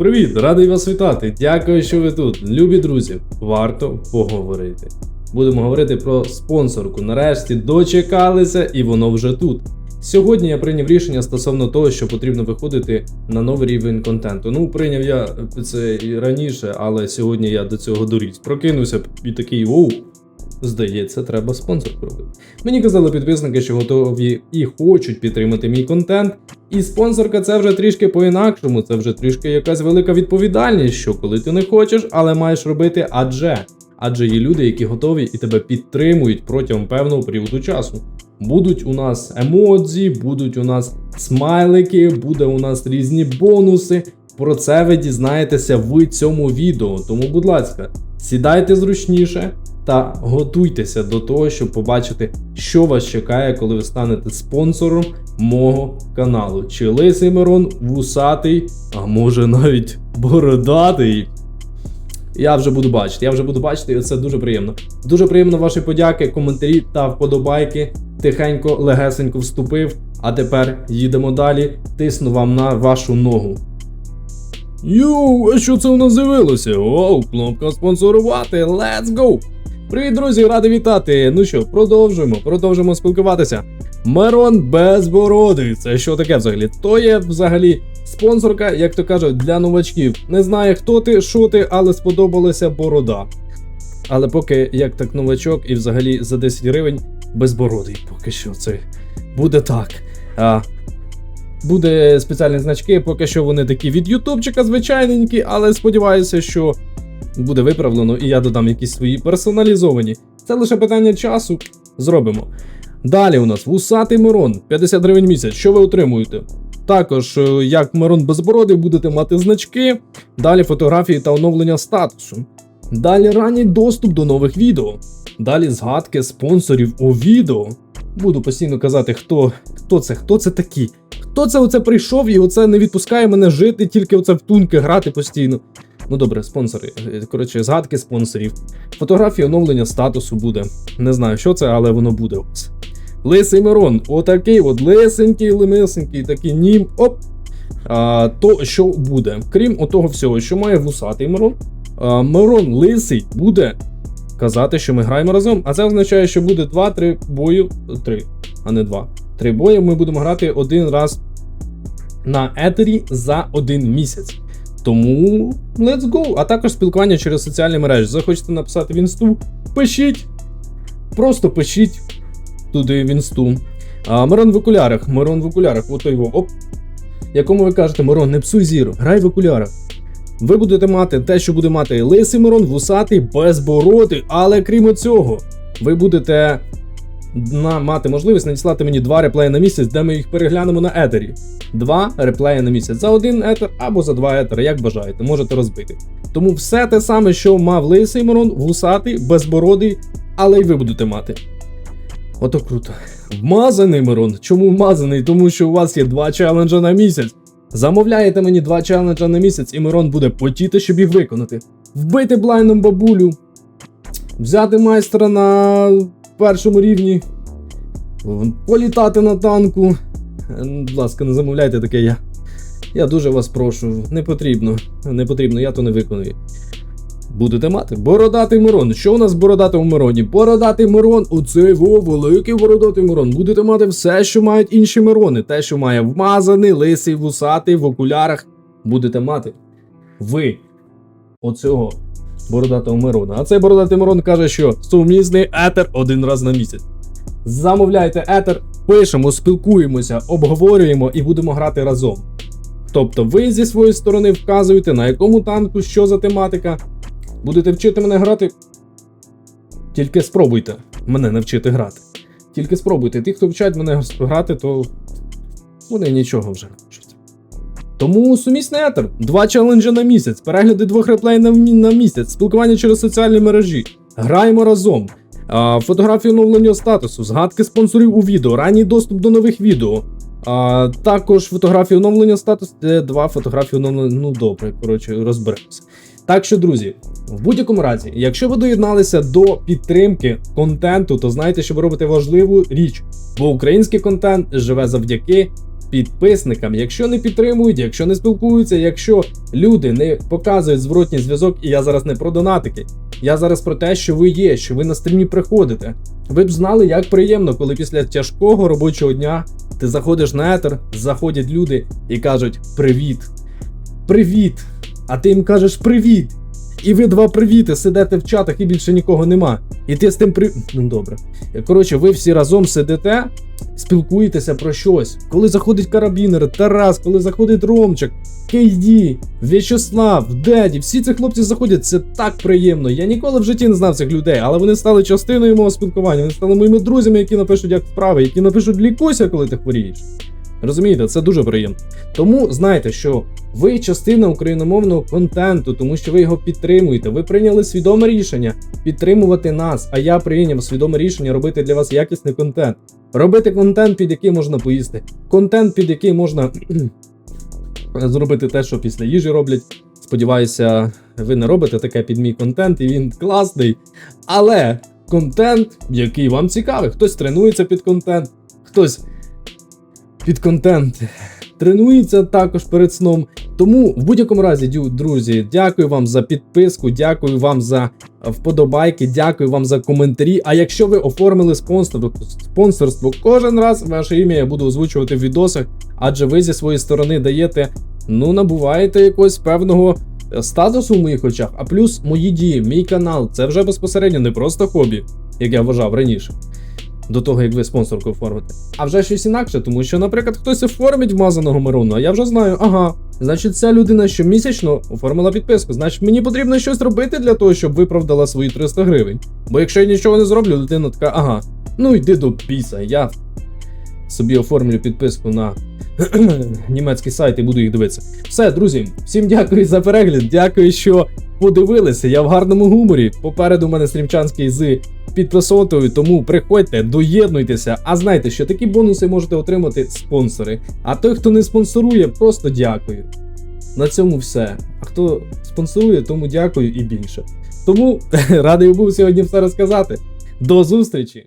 Привіт, радий вас вітати. Дякую, що ви тут. Любі друзі, варто поговорити. Будемо говорити про спонсорку. Нарешті дочекалися, і воно вже тут. Сьогодні я прийняв рішення стосовно того, що потрібно виходити на новий рівень контенту. Ну, прийняв я це і раніше, але сьогодні я до цього доріс. Прокинувся і такий оу. Здається, треба спонсорку робити. Мені казали підписники, що готові і хочуть підтримати мій контент. І спонсорка це вже трішки по-інакшому, це вже трішки якась велика відповідальність, що коли ти не хочеш, але маєш робити адже. Адже є люди, які готові і тебе підтримують протягом певного періоду часу. Будуть у нас емодзі, будуть у нас смайлики, буде у нас різні бонуси. Про це ви дізнаєтеся в цьому відео. Тому, будь ласка, сідайте зручніше та готуйтеся до того, щоб побачити, що вас чекає, коли ви станете спонсором мого каналу. Чи лисий Мирон, вусатий, а може навіть бородатий. Я вже буду бачити, я вже буду бачити, і це дуже приємно. Дуже приємно ваші подяки, коментарі та вподобайки. Тихенько, легесенько вступив. А тепер їдемо далі. Тисну вам на вашу ногу. Йоу, а що це у нас з'явилося? Оу, кнопка спонсорувати. Let's go! Привіт, друзі, радий вітати. Ну що, продовжуємо, продовжуємо спілкуватися. Мирон Безбородий. Це що таке взагалі? То є взагалі спонсорка, як то кажуть, для новачків. Не знаю, хто ти, що ти, але сподобалася борода. Але поки як так новачок і взагалі за 10 гривень безбородий. Поки що це буде так. А, буде спеціальні значки, поки що вони такі від ютубчика звичайненькі, але сподіваюся, що буде виправлено і я додам якісь свої персоналізовані. Це лише питання часу. Зробимо. Далі у нас вусатий Мирон, 50 гривень місяць. Що ви отримуєте? Також, е, як Мирон Безбородий, будете мати значки, далі фотографії та оновлення статусу. Далі ранній доступ до нових відео. Далі згадки спонсорів у відео. Буду постійно казати, хто, хто це, хто це такі. Хто це оце прийшов і оце не відпускає мене жити, тільки оце в тунки грати постійно. Ну добре, спонсори. Е, Коротше, згадки спонсорів. Фотографії оновлення статусу буде. Не знаю, що це, але воно буде у вас. Лисий Мирон, отакий от лисенький, лимисенький, такий нім. Оп. А, то що буде? Крім отого всього, що має вусатий Мирон, а, Мирон лисий буде казати, що ми граємо разом. А це означає, що буде 2-3 бою. 3, а не 2. 3 бої ми будемо грати один раз на етері за один місяць. Тому let's go. А також спілкування через соціальні мережі. Захочете написати в інсту, пишіть. Просто пишіть туди в інсту. А, Мирон в окулярах, Мирон в окулярах, ото його. Оп. Якому ви кажете, Мирон, не псуй зіру, грай в окулярах. Ви будете мати те, що буде мати лисий Мирон, вусатий, безбородий, але крім цього, ви будете мати можливість надіслати мені два реплеї на місяць, де ми їх переглянемо на етері. Два реплеї на місяць за один етер або за два етери, як бажаєте, можете розбити. Тому все те саме, що мав лисий Мирон, вусатий, безбородий, але й ви будете мати. Ото круто. Вмазаний Мирон. Чому вмазаний? Тому що у вас є два челенджа на місяць. Замовляєте мені два челенджа на місяць, і Мирон буде потіти, щоб їх виконати. Вбити блайном бабулю, взяти майстра на першому рівні, політати на танку. Е, Будь ласка, не замовляйте таке я. Я дуже вас прошу, не потрібно. Не потрібно, я то не виконую. Будете мати бородатий Мирон. Що у нас в бородатому Мироні? Бородатий Мирон, оцей во великий бородатий Мирон. Будете мати все, що мають інші Мирони. Те, що має вмазаний, лисий, вусатий, в окулярах. Будете мати. Ви оцього бородатого Мирона. А цей бородатий Мирон каже, що сумісний етер один раз на місяць. Замовляйте етер, пишемо, спілкуємося, обговорюємо і будемо грати разом. Тобто ви зі своєї сторони вказуєте, на якому танку, що за тематика. Будете вчити мене грати. Тільки спробуйте мене навчити грати. Тільки спробуйте. Ті, хто вчать мене грати, то вони нічого вже не вчать. Тому сумісний етер. Два челенджі на місяць, перегляди двох реплеїв на, на місяць, спілкування через соціальні мережі. Граємо разом. Фотографії оновлення статусу, згадки спонсорів у відео, ранній доступ до нових відео. А, також фотографії оновлення статусу, де два фотографії оновлення. Ну добре, коротше, розберемося. Так що, друзі, в будь-якому разі, якщо ви доєдналися до підтримки контенту, то знайте, що ви робите важливу річ, бо український контент живе завдяки підписникам. Якщо не підтримують, якщо не спілкуються, якщо люди не показують зворотній зв'язок, і я зараз не про донатики, я зараз про те, що ви є, що ви на стрімі приходите. Ви б знали, як приємно, коли після тяжкого робочого дня ти заходиш на етер, заходять люди і кажуть: Привіт! Привіт! А ти їм кажеш привіт! І ви два привіти сидите в чатах і більше нікого нема. І ти з тим при. Ну добре. Коротше, ви всі разом сидите, спілкуєтеся про щось. Коли заходить карабінер, Тарас, коли заходить Ромчик, Кейді, В'ячеслав, Деді, всі ці хлопці заходять, це так приємно. Я ніколи в житті не знав цих людей, але вони стали частиною мого спілкування. Вони стали моїми друзями, які напишуть як справи, які напишуть лікуйся, коли ти хворієш. Розумієте, це дуже приємно. Тому знайте, що ви частина україномовного контенту, тому що ви його підтримуєте. Ви прийняли свідоме рішення підтримувати нас. А я прийняв свідоме рішення робити для вас якісний контент. Робити контент, під який можна поїсти. Контент, під який можна зробити те, що після їжі роблять. Сподіваюся, ви не робите таке під мій контент, і він класний. Але контент, який вам цікавий. Хтось тренується під контент, хтось під контент тренується також перед сном. Тому в будь-якому разі, друзі, дякую вам за підписку, дякую вам за вподобайки, дякую вам за коментарі. А якщо ви оформили спонсорство, спонсорство, кожен раз ваше ім'я я буду озвучувати в відосах, адже ви зі своєї сторони даєте, ну набуваєте якогось певного. е, Статусу в моїх очах, а плюс мої дії, мій канал це вже безпосередньо не просто хобі, як я вважав раніше до того, як ви спонсорку оформите. А вже щось інакше, тому що, наприклад, хтось оформить вмазаного Марону, а я вже знаю, ага, значить, ця людина щомісячно оформила підписку. Значить, мені потрібно щось робити для того, щоб виправдала свої 300 гривень. Бо якщо я нічого не зроблю, людина така, ага, ну йди до піса, я собі оформлю підписку на німецький сайт і буду їх дивитися. Все, друзі, всім дякую за перегляд. Дякую, що подивилися. Я в гарному гуморі. Попереду мене стрімчанський з підписотою, тому приходьте, доєднуйтеся. А знайте, що такі бонуси можете отримати спонсори. А той, хто не спонсорує, просто дякую. На цьому все. А хто спонсорує, тому дякую і більше. Тому радий був сьогодні все розказати. До зустрічі!